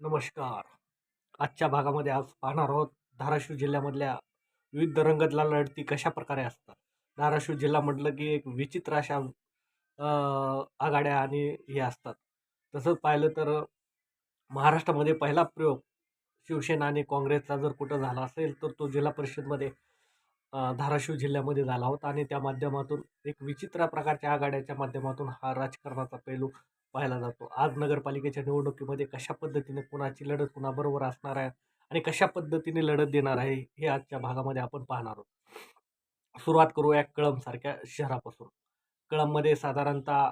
नमस्कार. आजच्या भागामध्ये आज पाहणार आहोत धाराशिव जिल्ह्यामधल्या विविध रंगतला लढती कशा प्रकारे असतात. धाराशिव जिल्हा म्हटलं की एक विचित्र अशा आघाड्या आणि हे असतात. तसंच पाहिलं तर महाराष्ट्रामध्ये पहिला प्रयोग शिवसेना आणि काँग्रेसचा जर कुठं झाला असेल तर तो जिल्हा परिषदमध्ये धाराशिव जिल्ह्यामध्ये झाला होता. आणि त्या माध्यमातून एक विचित्र प्रकारच्या आघाड्याच्या माध्यमातून हा राजकारणाचा पैलू पाहायला जातो. आज नगरपालिकेच्या निवडणुकीमध्ये कशा पद्धतीने कुणाची लढत कुणाबरोबर असणार आहे आणि कशा पद्धतीने लढत देणार आहे हे आजच्या भागामध्ये आपण पाहणार आहोत. सुरुवात करूया कळमसारख्या शहरापासून. कळंबमध्ये साधारणतः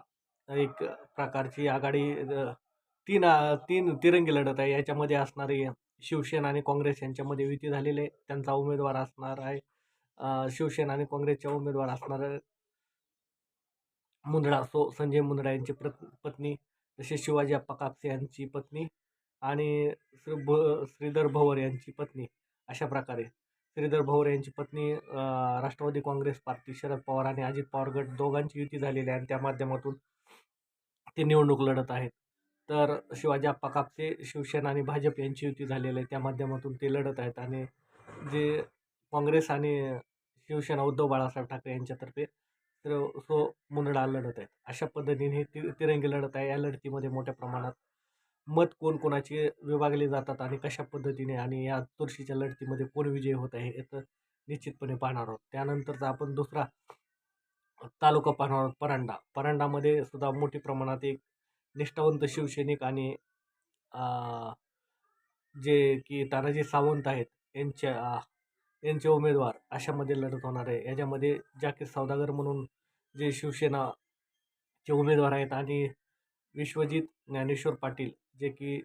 एक प्रकारची आघाडी तीन तीन तिरंगी लढत आहे. याच्यामध्ये असणारी शिवसेना आणि काँग्रेस यांच्यामध्ये युती झालेली आहे. त्यांचा उमेदवार असणार आहे. शिवसेना आणि काँग्रेसच्या उमेदवार असणार मुंदडा सो संजय मुंदडा यांची प्रत पत्नी तसेच शिवाजी अप्पा कापसे यांची पत्नी आणि श्री भ श्रीधर भवर यांची पत्नी अशा प्रकारे. श्रीधर भवर यांची पत्नी राष्ट्रवादी काँग्रेस पार्टी शरद पवार आणि अजित पवार गट दोघांची युती झालेली आहे आणि त्या माध्यमातून ते निवडणूक लढत आहेत. तर शिवाजी अप्पा कापसे शिवसेना आणि भाजप यांची युती झालेली आहे. त्या माध्यमातून ते लढत आहेत आणि जे काँग्रेस आणि शिवसेना उद्धव बाळासाहेब ठाकरे यांच्यातर्फे तर सो मुनडा लढत आहेत. अशा पद्धतीने ती तिरंगी लढत आहे. या लढतीमध्ये मोठ्या प्रमाणात मत कोण कोणाचे विभागले जातात आणि कशा पद्धतीने आणि या तुळशीच्या लढतीमध्ये कोण विजय होत आहे याचं निश्चितपणे पाहणार आहोत. त्यानंतरचा आपण दुसरा तालुका पाहणार आहोत परांडा. परांडामध्ये सुद्धा मोठी प्रमाणात एक निष्ठावंत शिवसैनिक आणि जे की तानाजी सावंत आहेत यांच्या यांचे उमेदवार अशामध्ये लढत होणार आहे. याच्यामध्ये जाकीर सौदागर म्हणून जे शिवसेनाचे उमेदवार आहेत आणि विश्वजित ज्ञानेश्वर पाटील जे की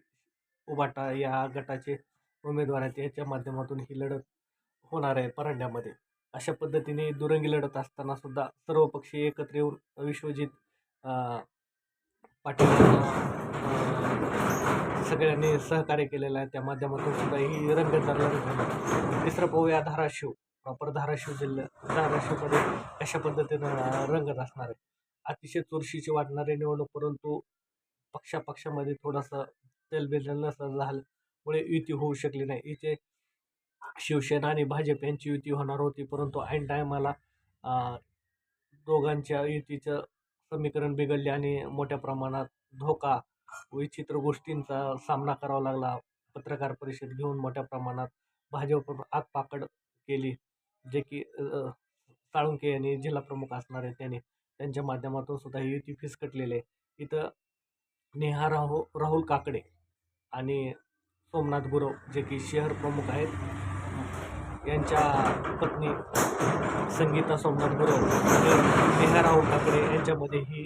उबाटा या गटाचे उमेदवार आहेत याच्या माध्यमातून ही लढत होणार आहे परांड्यामध्ये. अशा पद्धतीने दुरंगी लढत असताना सुद्धा सर्व पक्षी एकत्र येऊन विश्वजित पाटील सगळ्यांनी सहकार्य केलेलं आहे. त्या माध्यमातून सुद्धा ही रंगत झाली. तिसरं पाहूया धाराशिव. प्रॉपर धाराशिव जिल्ह्यात धाराशिवमध्ये अशा पद्धतीनं रंगत असणार आहे? अतिशय चुरशीची वाटणारी निवडणूक परंतु पक्षापक्षामध्ये थोडंसं तेलबेल नसं झाल्यामुळे युती होऊ शकली नाही. इथे शिवसेना आणि भाजप यांची युती होणार होती परंतु ऐन टायमाला दोघांच्या युतीचं समीकरण बिघडले आणि मोठ्या प्रमाणात धोका विचित्र गोष्टींचा सामना करावा लागला. पत्रकार परिषद घेऊन मोठ्या प्रमाणात भाजप आगपाकड केली. जे की साळुंके यांनी जिल्हा प्रमुख असणार त्यांनी त्यांच्या माध्यमातून सुद्धा ही युती फिसकटलेली आहे. इथं नेहा राहू राहुल काकडे आणि सोमनाथ गुरव जे की शहर प्रमुख आहेत यांच्या पत्नी संगीता सोमनाथ गुरव आणि नेहा राहुल काकडे यांच्यामध्ये ही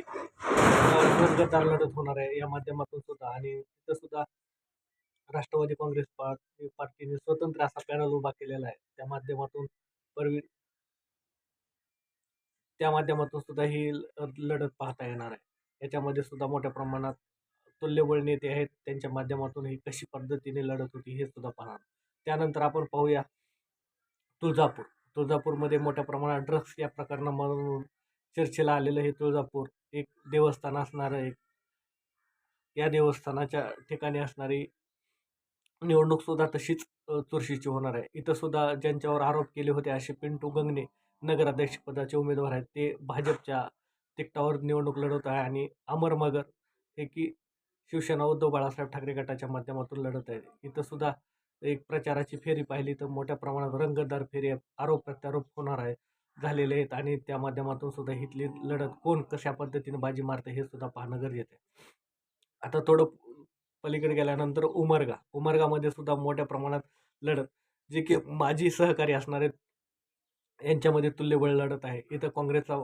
जोरदार लढत होणार आहे. या माध्यमातून सुद्धा आणि तिथं सुद्धा राष्ट्रवादी काँग्रेस पार्टी पार्टीने स्वतंत्र असा पॅनल उभा केलेला आहे. त्या माध्यमातून परवी त्या माध्यमातून सुद्धा ही ल- लढत पाहता येणार आहे. याच्यामध्ये सुद्धा मोठ्या प्रमाणात तुल्यबळ नेते आहेत. त्यांच्या माध्यमातून ही कशी पद्धतीने लढत होती हे सुद्धा पाहणार. त्यानंतर आपण पाहूया तुळजापूर. तुळजापूरमध्ये मोठ्या प्रमाणात ड्रग्स या प्रकरणामधून चर्चेला आलेलं हे तुळजापूर. एक देवस्थान असणारं एक या देवस्थानाच्या ठिकाणी असणारी निवडणूक सुद्धा तशीच चुरशीची होणार आहे. इथं सुद्धा ज्यांच्यावर आरोप केले होते असे पिंटू गंगणे नगराध्यक्षपदाचे उमेदवार आहेत. ते भाजपच्या तिकटावर निवडणूक लढवत आहे आणि अमर मगर हे की शिवसेना उद्धव बाळासाहेब ठाकरे गटाच्या माध्यमातून लढत आहे इथं सुद्धा एक प्रचाराची फेरी पाहिली तर मोठ्या प्रमाणात रंगतदार फेरी आरोप प्रत्यारोप होणार आहे. झालेले आहेत आणि त्या माध्यमातून सुद्धा इथली लढत कोण कशा पद्धतीने बाजी मारते हे सुद्धा पाहणं गरजेचं आहे. आता थोडं पलीकडे गेल्यानंतर उमरगा उमरगामध्ये सुद्धा मोठ्या प्रमाणात लढत जे की माजी सहकारी असणारे यांच्यामध्ये तुल्यबळ लढत आहे. इथं काँग्रेसचा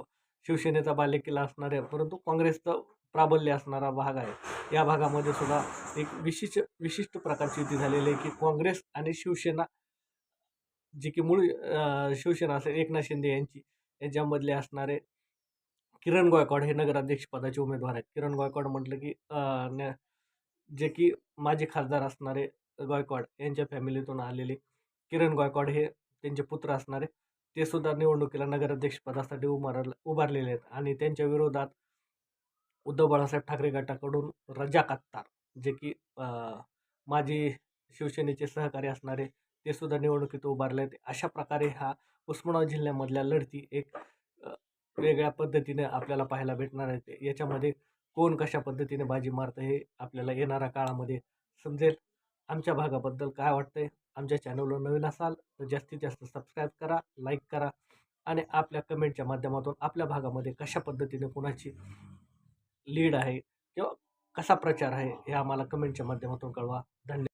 शिवसेनेचा बालेकिल्ला असणार आहे परंतु काँग्रेसचं प्राबल्य असणारा भाग आहे. या भागामध्ये सुद्धा एक विशिष्ट विशिष्ट प्रकारची युती झालेली आहे की काँग्रेस आणि शिवसेना जी की मूळ शिवसेना असेल एकनाथ शिंदे यांची यांच्यामधले असणारे किरण गायकवाड हे नगराध्यक्षपदाचे उमेदवार आहेत. किरण गायकवाड म्हटलं की न- जे की माजी खासदार असणारे गायकवाड यांच्या फॅमिलीतून आलेले किरण गायकवाड हे त्यांचे पुत्र असणारे ते सुद्धा निवडणुकीला नगराध्यक्षपदासाठी उभार उभारलेले आहेत. आणि त्यांच्या विरोधात उद्धव बाळासाहेब ठाकरे गटाकडून रजा कत्तार जे की माजी शिवसेनेचे सहकारी असणारे ते सुद्धा निवडणुकीत उभारले आहेत अशा प्रकारे हा उस्मानाबाद जिल्ह्यामधल्या लढती एक वेगळ्या पद्धतीने आपल्याला पाहायला भेटणार आहेत. याच्यामध्ये कोण कशा पद्धतीने बाजी मारतं हे आपल्याला येणाऱ्या काळामध्ये समजेल. आमच्या भागाबद्दल काय वाटतंय? आमच्या चॅनलवर नवीन असाल तर जास्तीत जास्त सबस्क्राईब करा लाईक करा आणि आपल्या कमेंटच्या माध्यमातून आपल्या भागामध्ये कशा पद्धतीने कोणाची लीड आहे किंवा कसा प्रचार आहे हे आम्हाला कमेंटच्या माध्यमातून कळवा. धन्यवाद.